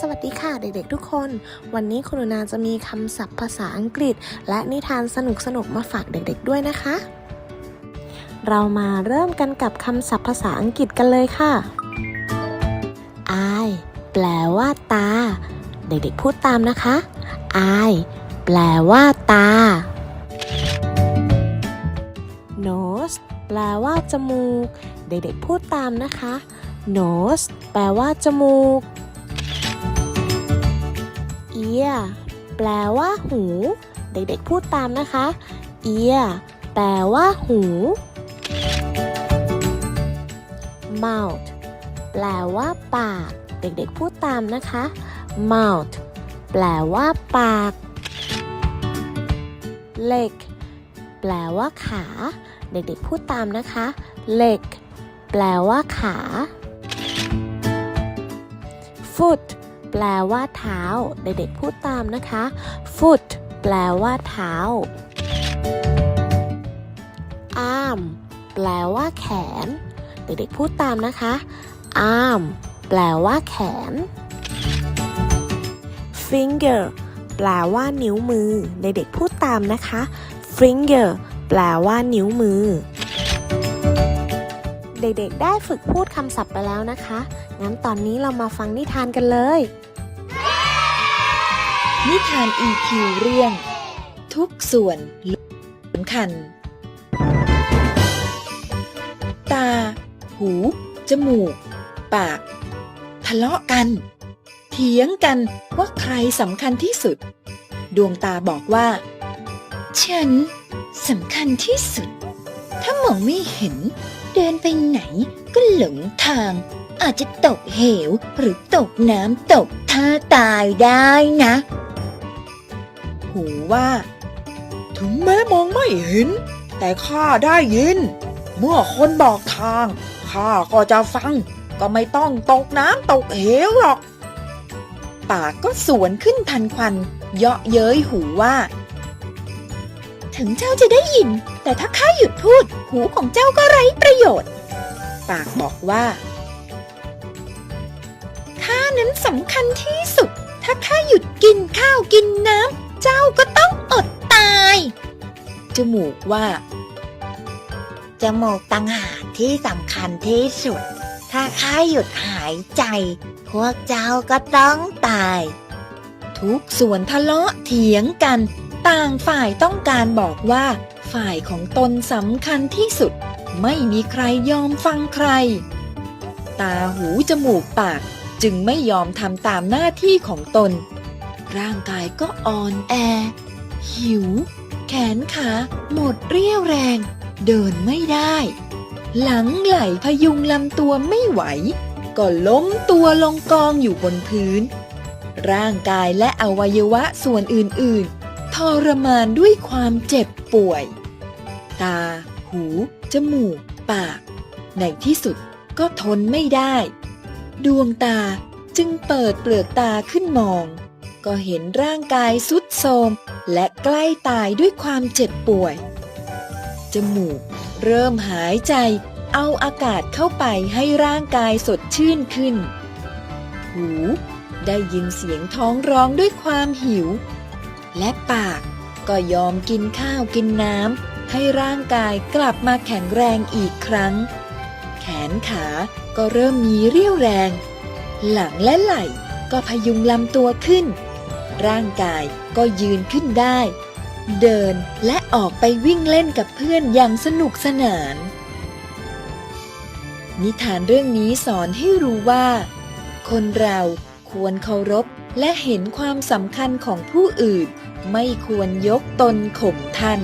สวัสดีค่ะเด็กๆทุกคน วันนี้คุณนาจะมีคำศัพท์ภาษาอังกฤษ และนิทานสนุกๆมาฝากเด็กๆด้วยนะคะ เรามาเริ่มกันกับคำศัพท์ภาษาอังกฤษกันเลยค่ะ eye แปลว่าตา เด็กๆพูดตามนะคะ eye แปลว่าตา nose แปลว่าจมูก เด็กๆพูดตามนะคะ nose แปลว่าจมูก ear แปลว่าหู เด็กๆพูดตามนะคะ ear แปลว่าหู mouth แปลว่าปาก เด็กๆพูดตามนะคะ mouth แปลว่าปาก leg แปลว่าขา เด็กๆพูดตามนะคะ leg แปลว่าขา foot แปลว่าเท้า เด็กๆพูดตามนะคะ foot แปลว่าเท้า arm แปลว่าแขน เด็กๆพูดตามนะคะ arm แปลว่าแขน finger แปลว่านิ้วมือ เด็กๆพูดตามนะคะ finger แปลว่านิ้วมือ เด็กๆ ได้ฝึกพูดคำศัพท์ไปแล้วนะคะ งั้นตอนนี้เรามาฟังนิทานกันเลย นิทาน EQ เรื่อง ทุกส่วนสำคัญ ตา หู จมูก ปาก ทะเลาะกัน เถียงกันว่าใครสำคัญที่สุด ดวงตาบอกว่า ฉันสำคัญที่สุด ถ้ามองไม่เห็น เดินไปไหนก็หลงทาง อาจจะตกเหวหรือตกน้ำตกท่าตายได้นะ หูว่า ถึงแม้มองไม่เห็น แต่ข้าได้ยิน เมื่อคนบอกทางข้าก็จะฟัง ก็ไม่ต้องตกน้ำตกเหวหรอก ปากก็สวนขึ้นทันควัน เยาะเย้ยหูว่า ถึงเจ้าจะได้ยิน แต่ถ้าข้าหยุดพูด หูของเจ้าก็ไร้ประโยชน์ ปากบอกว่าข้านั้นสำคัญที่สุด ถ้าข้าหยุดกินข้าวกินน้ำเจ้าก็ต้องอดตาย จมูกว่า จมูกต่างหากที่สำคัญที่สุด ถ้าข้าหยุดหายใจ พวกเจ้าก็ต้องตาย ทุกส่วนทะเลาะเถียงกัน ต่างฝ่ายต้องการบอกว่า ฝ่ายของตนสำคัญที่สุด ไม่มีใครยอมฟังใคร ตาหูจมูกปากจึงไม่ยอมทำตามหน้าที่ของตน ร่างกายก็อ่อนแอ หิว แขนขา หมดเรี่ยวแรง เดินไม่ได้ หลังไหลพยุงลำตัวไม่ไหว ก็ล้มตัวลงกองอยู่บนพื้น ร่างกายและอวัยวะส่วนอื่นๆ ทรมานด้วยความเจ็บป่วย ตา หู จมูก ปาก ในที่สุดก็ทนไม่ได้ ดวงตาจึงเปิดเปลือกตาขึ้นมอง ก็เห็นร่างกายสุดโทรมและใกล้ตายด้วยความเจ็บป่วย จมูกเริ่มหายใจเอาอากาศเข้าไปให้ร่างกายสดชื่นขึ้น หู ได้ยินเสียงท้องร้องด้วยความหิว และปาก ก็ยอมกินข้าวกินน้ำให้ร่างกายกลับมาแข็งแรงอีกครั้ง แขนขาก็เริ่มมีเรี่ยวแรง หลังและไหล่ก็พยุงลำตัวขึ้น ร่างกายก็ยืนขึ้นได้ เดินและออกไปวิ่งเล่นกับเพื่อนอย่างสนุกสนาน นิทานเรื่องนี้สอนให้รู้ว่า คนเราควรเคารพและเห็นความสำคัญของผู้อื่น ไม่ควรยกตนข่มท่าน